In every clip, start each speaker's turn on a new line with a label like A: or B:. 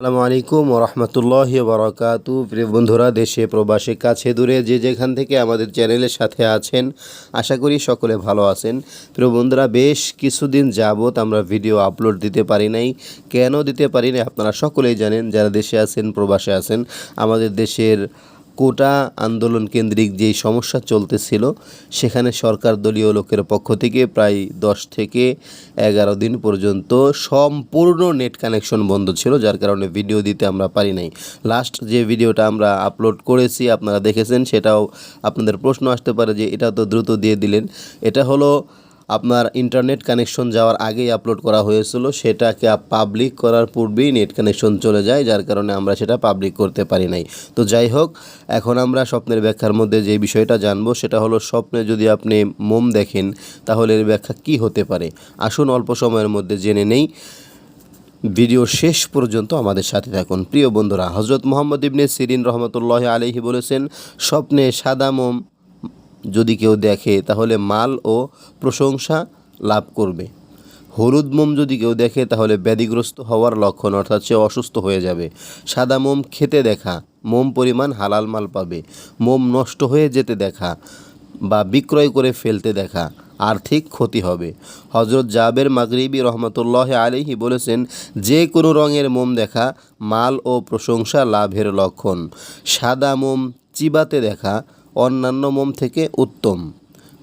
A: আসসালামু আলাইকুম রহমতুল্লাহ বরকাতু প্রিয় বন্ধুরা, দেশে, প্রবাসে, কাছে, দূরে যে যেখান থেকে আমাদের চ্যানেলের সাথে আছেন, আশা করি সকলে ভালো আছেন। প্রিয় বন্ধুরা, বেশ কিছুদিন যাবত আমরা ভিডিও আপলোড দিতে পারি নাই। কেন দিতে পারি নাই আপনারা সকলেই জানেন, যারা দেশে আছেন, প্রবাসে আছেন, আমাদের দেশের কোটা আন্দোলন কেন্দ্রিক যেই সমস্যা চলতেছিল, সেখানে সরকার দলীয় লোকের পক্ষ থেকে প্রায় দশ থেকে এগারো দিন পর্যন্ত সম্পূর্ণ নেট কানেকশন বন্ধ ছিল, যার কারণে ভিডিও দিতে আমরা পারি নাই। লাস্ট যে ভিডিওটা আমরা আপলোড করেছি, আপনারা দেখেছেন, সেটাও আপনাদের প্রশ্ন আসতে পারে যে এটা তো দ্রুত দিয়ে দিলেন। এটা হলো আপনার ইন্টারনেট কানেকশন যাওয়ার আগেই আপলোড করা হয়েছিল, সেটাকে পাবলিক করার পূর্বেই নেট কানেকশন চলে যায়, যার কারণে আমরা সেটা পাবলিক করতে পারি নাই। তো যাই হোক, এখন আমরা স্বপ্নের ব্যাখ্যার মধ্যে যে বিষয়টা জানব, সেটা হলো স্বপ্নে যদি আপনি মোম দেখেন, তাহলে এর ব্যাখ্যা কি হতে পারে? আসুন অল্প সময়ের মধ্যে জেনে নেই। ভিডিও শেষ পর্যন্ত আমাদের সাথে থাকুন। প্রিয় বন্ধুরা হজরত মোহাম্মদ ইবনে সিরিন রহমতুল্লাহ আলহি বলেছেন, স্বপ্নে সাদা মোম যদি কেউ দেখে, তাহলে মাল ও প্রশংসা লাভ করবে। হলুদ মোম যদি কেউ দেখে, তাহলে ব্যাধিগ্রস্ত হওয়ার লক্ষণ, অর্থাৎ সে অসুস্থ হয়ে যাবে। সাদা মোম খেতে দেখা, মোম পরিমাণ হালাল মাল পাবে। মোম নষ্ট হয়ে যেতে দেখা বা বিক্রয় করে ফেলতে দেখা, আর্থিক ক্ষতি হবে। হজরত জাবের মাগরিবি রহমতুল্লাহ আলিহি বলেছেন, যে কোনো রঙের মোম দেখা, মাল ও প্রশংসা লাভের লক্ষণ। সাদা মোম চিবাতে দেখা অন্যান্য মোম থেকে উত্তম।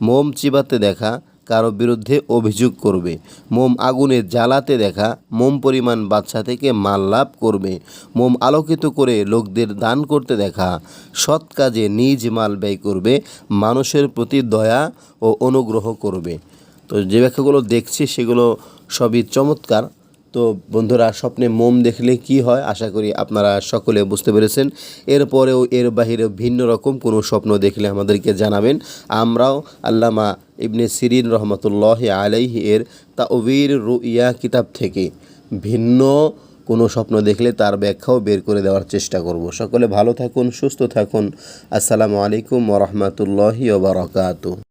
A: মোম চিবাতে দেখা, কারও বিরুদ্ধে অভিযোগ করবে। মোম আগুনে জ্বালাতে দেখা, মোম পরিমাণ বাচ্চা থেকে মাল লাভ করবে। মোম আলোকিত করে লোকদের দান করতে দেখা, সৎ কাজে নিজ মাল ব্যয় করবে, মানুষের প্রতি দয়া ও অনুগ্রহ করবে। তো যে ব্যাখ্যাগুলো দেখছি, সেগুলো সবই চমৎকার। তো বন্ধুরা, স্বপ্নে মোম দেখলে কি হয়? আশা করি আপনারা সকলে বুঝতে পেরেছেন। এরপরেও এর বাহিরে ভিন্ন রকম কোনো স্বপ্ন দেখলে আমাদেরকে জানাবেন। আমরাও আল্লামা ইবনে সিরিন রহমতুল্লাহ আলাইহি এর তাওবির রুইয়া কিতাব থেকে ভিন্ন কোনো স্বপ্ন দেখলে তার ব্যাখ্যাও বের করে দেওয়ার চেষ্টা করব। সকলে ভালো থাকুন, সুস্থ থাকুন। আসসালামু আলাইকুম ওরহমতুল্লাহি ওবরাকাতু